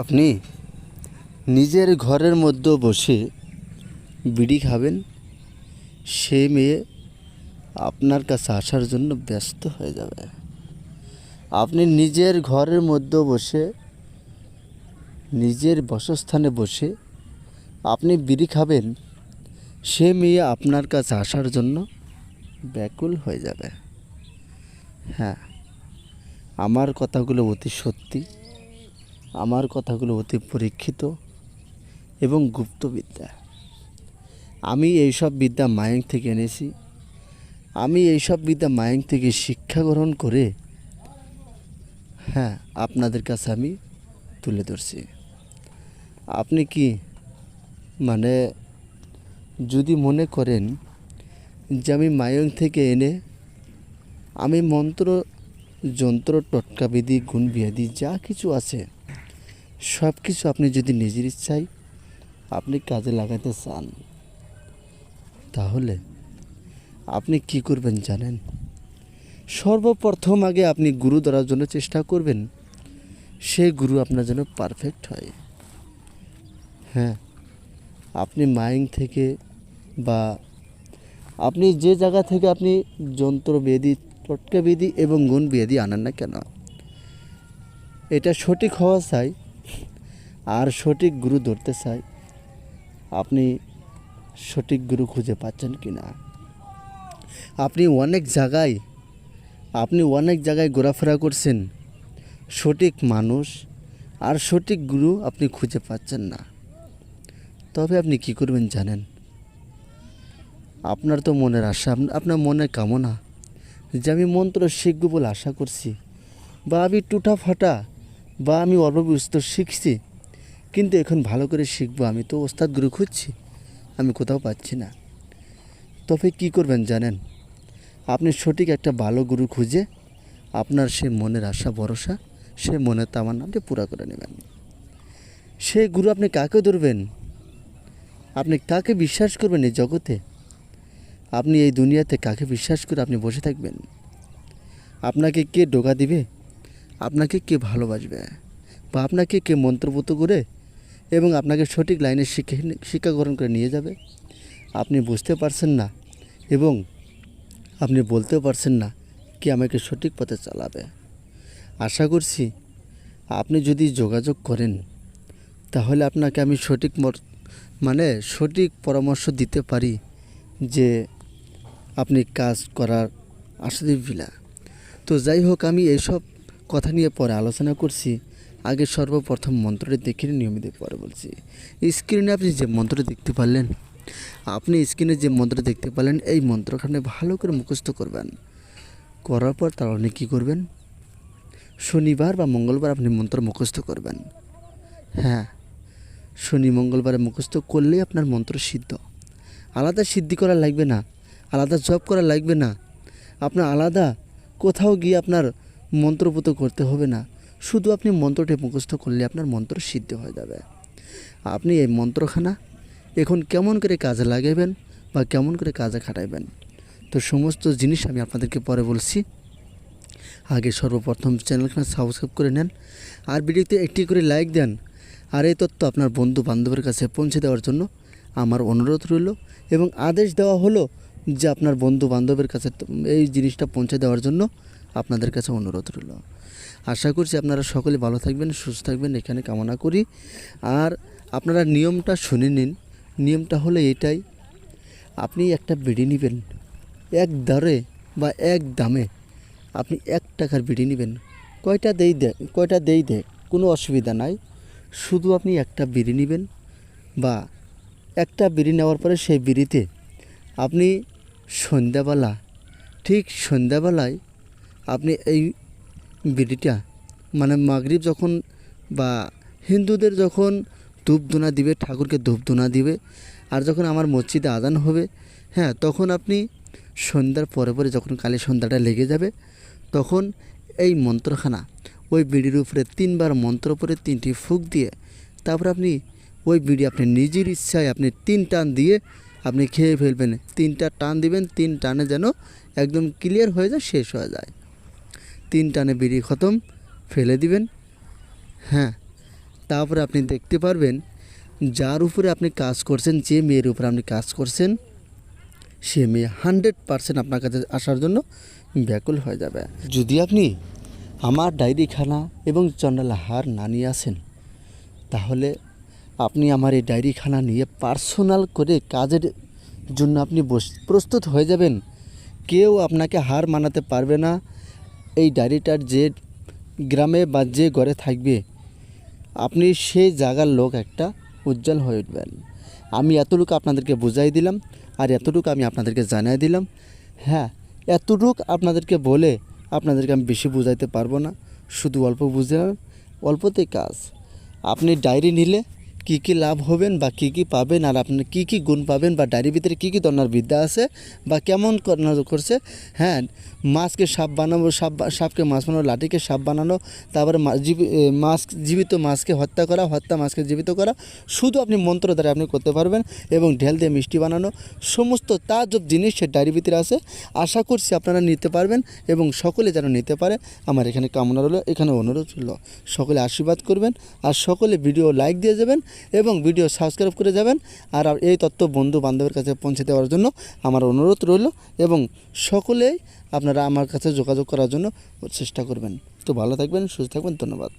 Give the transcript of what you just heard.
আপনি নিজের ঘরের মধ্যে বসে বিড়ি খাবেন, সে মেয়ে আপনার কাছে আসার জন্য ব্যস্ত হয়ে যাবে। আপনি নিজের ঘরের মধ্যে বসে, নিজের বসস্থানে বসে আপনি বিড়ি খাবেন, সে মেয়ে আপনার কাছে আসার জন্য ব্যাকুল হয়ে যাবে। হ্যাঁ আমার কথাগুলো অতি সত্যি। আমার কথাগুলো অতি পরীক্ষিত এবং গুপ্তবিদ্যা। আমি এইসব বিদ্যা মায়াং থেকে এনেছি। আমি এইসব বিদ্যা মায়াং থেকে শিক্ষা গ্রহণ করে হ্যাঁ আপনাদের কাছে আমি তুলে ধরছি। আপনি কি মানে যদি মনে করেন যে আমি মায়ং থেকে এনে আমি মন্ত্র, যন্ত্র, টটকাবিধি গুণ বিয়াদি যা কিছু আছে সব কিছু আপনি যদি নিজের ইচ্ছায় আপনি কাজে লাগাতে চান, তাহলে আপনি কি করবেন জানেন? সর্বপ্রথম আগে আপনি গুরু ধরার জন্য চেষ্টা করবেন সেই গুরু আপনার জন্য পারফেক্ট হয়। হ্যাঁ আপনি মাইং থেকে বা আপনি যে জায়গা থেকে আপনি যন্ত্র বেদি টটকা বেদি এবং গুণ বেদি আনেন না কেন, এটা সঠিক হওয়া চাই। আর সঠিক গুরু ধরতে চাই, আপনি সঠিক গুরু খুঁজে পাচ্ছেন কি না? আপনি অনেক জায়গায়, আপনি অনেক জায়গায় ঘোরাফেরা করছেন, সঠিক মানুষ আর সঠিক গুরু আপনি খুঁজে পাচ্ছেন না। তবে আপনি কি করবেন জানেন? আপনার তো মনের আশা আপনার মনের কামনা যে আমি মন্ত্র শিখব বলে আশা করছি বা আমি টুটা ফাটা বা আমি অল্প শিখছি কিন্তু এখন ভালো করে শিখব, আমি তো ওস্তাদ গুরু খুঁজছি, আমি কোথাও পাচ্ছি না। তবে কি করবেন জানেন? আপনি সঠিক একটা ভালো গুরু খুঁজে, আপনার সে মনের আশা, ভরসা, সে মনের তামান্না আপনি পুরা করে নেবেন। সেই গুরু আপনি কাকে ধরবেন? আপনি কাকে বিশ্বাস করবেন এই জগতে? আপনি এই দুনিয়াতে কাকে বিশ্বাস করে আপনি বসে থাকবেন? আপনাকে কে ডোকা দিবে? আপনাকে কে ভালোবাসবে? বা আপনাকে কে মন্ত্রপুত করে এবং আপনাকে সঠিক লাইনে শিক্ষা শিক্ষা গ্রহণ করে নিয়ে যাবে। আপনি বুঝতে পারছেন না এবং আপনি বলতেও পারছেন না কি আমাকে সঠিক পথে চালাবে। আশা করছি আপনি যদি যোগাযোগ করেন, তাহলে আপনাকে আমি সঠিক মানে সঠিক পরামর্শ দিতে পারি যে আপনি কাজ করার আশা দিবিলা তো যাই হোক, আমি এইসব কথা নিয়ে পরে আলোচনা করছি। আগে সর্বপ্রথম মন্ত্রটি দেখে নিয়মিত পরে বলছি। স্ক্রিনে আপনি যে মন্ত্র দেখতে পারলেন, আপনি স্ক্রিনে যে মন্ত্র দেখতে পারলেন, এই মন্ত্রখানে ভালো করে মুখস্থ করবেন। করার পর তার অনেক কী করবেন? শনিবার বা মঙ্গলবার আপনি মন্ত্র মুখস্থ করবেন। হ্যাঁ শনি, মঙ্গলবারে মুখস্থ করলেই আপনার মন্ত্র সিদ্ধ। আলাদা সিদ্ধি করা লাগবে না, আলাদা জব করা লাগবে না। আপনার আলাদা কোথাও গিয়ে আপনার মন্ত্রপুত করতে হবে না। শুধু আপনি মন্ত্রটি মুখস্থ করলে আপনার মন্ত্র সিদ্ধ হয়ে যাবে। আপনি এই মন্ত্রখানা এখন কেমন করে কাজে লাগাবেন বা কেমন করে কাজে খাটাইবেন তো সমস্ত জিনিস আমি আপনাদেরকে পরে বলছি। আগে সর্বপ্রথম চ্যানেলখানা সাবস্ক্রাইব করে নেন আর ভিডিওতে একটি করে লাইক দেন আর এই তথ্য আপনার বন্ধু বান্ধবের কাছে পৌঁছে দেওয়ার জন্য আমার অনুরোধ রইল এবং আদেশ দেওয়া হলো যে আপনার বন্ধু বান্ধবের কাছে এই জিনিসটা পৌঁছে দেওয়ার জন্য আপনাদের কাছে অনুরোধ রইল। আশা করছি আপনারা সকলে ভালো থাকবেন, সুস্থ থাকবেন, এখানে কামনা করি। আর আপনারা নিয়মটা শুনে নিন। নিয়মটা হলো এটাই, আপনি একটা বিড়ি নেবেন, এক দরে বা এক দামে আপনি এক টাকার বিড়ি নেবেন। কয়টা দেই দে, কয়টা দেই দে, কোনো অসুবিধা নাই। শুধু আপনি একটা বিড়ি নেবেন বা একটা বিড়ি নেওয়ার পরে সেই বিড়িতে আপনি সন্ধ্যাবেলা, ঠিক সন্ধ্যাবেলায় আপনি এই বিড়িটা মানে মাগরিব যখন বা হিন্দুদের যখন ধূপধুনা দিবে, ঠাকুরকে ধূপধুনা দিবে, আর যখন আমার মসজিদে আদান হবে হ্যাঁ তখন আপনি সন্ধ্যার পরে পরে যখন কালী সন্ধ্যাটা লেগে যাবে, তখন এই মন্ত্রখানা, ওই বিড়ির উপরে তিনবার মন্ত্র পরে তিনটি ফুক দিয়ে, তারপর আপনি ওই বিড়ি আপনি নিজের ইচ্ছায় আপনি তিন টান দিয়ে আপনি খেয়ে ফেলবেন। তিনটা টান দিবেন, তিন টানে যেন একদম ক্লিয়ার হয়ে যায়, শেষ হয়ে যায়। তিন টানে বিড়ি খতম, ফেলে দিবেন। হ্যাঁ তারপরে আপনি দেখতে পারবেন, যার উপরে আপনি কাজ করছেন, যে মেয়ের উপরে আপনি কাজ করছেন, সে মেয়ে হান্ড্রেড পারসেন্ট আপনার কাছে আসার জন্য ব্যাকুল হয়ে যাবে। যদি আপনি আমার ডায়েরিখানা এবং চন্ডালা হার না নিয়ে আসেন, তাহলে আপনি আমার এই ডায়েরিখানা নিয়ে পার্সোনাল করে কাজের জন্য আপনি প্রস্তুত হয়ে যাবেন। কেউ আপনাকে হার মানাতে পারবে না এই ডায়েরিটার যে গ্রামে বা যে ঘরে থাকবে, আপনি সেই জায়গার লোক একটা উজ্জ্বল হয়ে উঠবেন। আমি এতটুকু আপনাদেরকে বুঝাই দিলাম আর এতটুকু আমি আপনাদেরকে জানাই দিলাম। হ্যাঁ এতটুক আপনাদেরকে বলে আপনাদেরকে আমি বেশি বুঝাইতে পারব না, শুধু অল্প বুঝলাম অল্পতেই কাজ। আপনি ডায়েরি নিলে কী কী লাভ হবেন বা কী কী পাবেন আর আপনি কী কী গুণ পাবেন বা ডায়েরির ভিতরে কী কী দন্নার বিদ্যা আছে বা কেমন করছে হ্যাঁ মাছকে সাপ বানাবো, সাপ সাপকে মাছ বানানো লাঠিকে সাপ বানানো, তারপরে মাছ জীবিত মাছকে হত্যা করা, হত্যা মাছকে জীবিত করা, শুধু আপনি মন্ত্র দ্বারা আপনি করতে পারবেন এবং ঢেল দিয়ে মিষ্টি বানানো, সমস্ত তাজব জিনিস সে ডায়েরির ভিতরে আছে। আশা করছি আপনারা নিতে পারবেন এবং সকলে যেন নিতে পারে। আমার এখানে কামনা রইল, এখানে অনুরোধ রইল, সকলে আশীর্বাদ করবেন আর সকলে ভিডিও লাইক দিয়ে যাবেন। এবং ভিডিও সাবস্ক্রাইব করে যাবেন। আর এই তথ্য বন্ধু বান্ধবের কাছে পৌঁছে দেওয়ার জন্য আমার অনুরোধ রইল এবং সকলেই আপনারা আমার কাছে যোগাযোগ করার জন্য চেষ্টা করবেন। তো ভালো থাকবেন, সুস্থ থাকবেন, ধন্যবাদ।